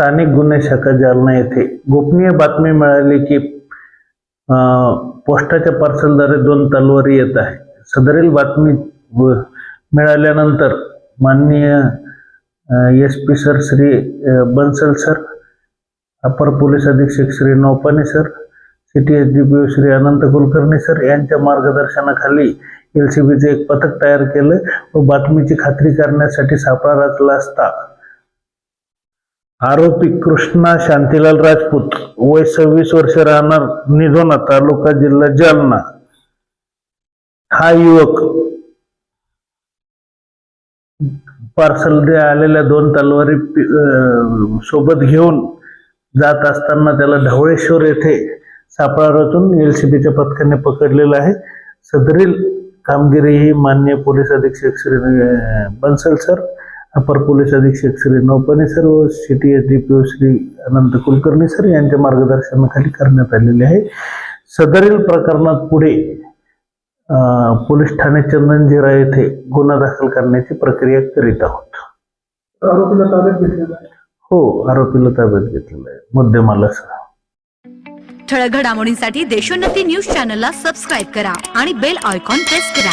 स्थानिक गुन्हे शाखा जालना येथे गोपनीय बातमी मिळाली की पोस्टाच्या पार्सलद्वारे दोन तलवारी येत आहे. सदरील बातमी मिळाल्यानंतर माननीय S P sir Shri Bansal sir अपर पोलीस अधीक्षक Shri Naupane sir city S D P O Shri Anant Kulkarni sir यांच्या मार्गदर्शनाखाली एल सी बीचं एक पथक तयार केलं व बातमीची खात्री करण्यासाठी सापळा रचला असता. आरोपी कृष्णा शांतीलाल राजपूत वय सव्वीस वर्ष राहणार निधोना तालुका जिल्हा जालना. हा युवक पार्सल आलेल्या दोन तलवारी अं, सोबत घेऊन जात असताना त्याला ढवळेश्वर येथे सापळा रचून एलसीबीच्या पथकाने पकडलेलं आहे. सदरील कामगिरी ही मान्य पोलीस अधीक्षक श्री बन्सल सर अपर पोलीस अधीक्षक श्री नौपणे सर व city S D P O Shri Anant Kulkarni sir यांच्या मार्गदर्शनाखाली करण्यात आलेले आहे. सदरील प्रकरणात पुढे पोलीस ठाणे चंदनजिरा येथे गुन्हा दाखल करण्याची प्रक्रिया करीत आहोत. आरोपीला ताब्यात घेतलेला आहे. हो आरोपीला ताब्यात घेतलेलं आहे. मुद्देमाला सह ठळक घडामोडींसाठी देशोन्नती न्यूज चॅनलला सबस्क्राईब करा आणि बेल आयकॉन प्रेस करा.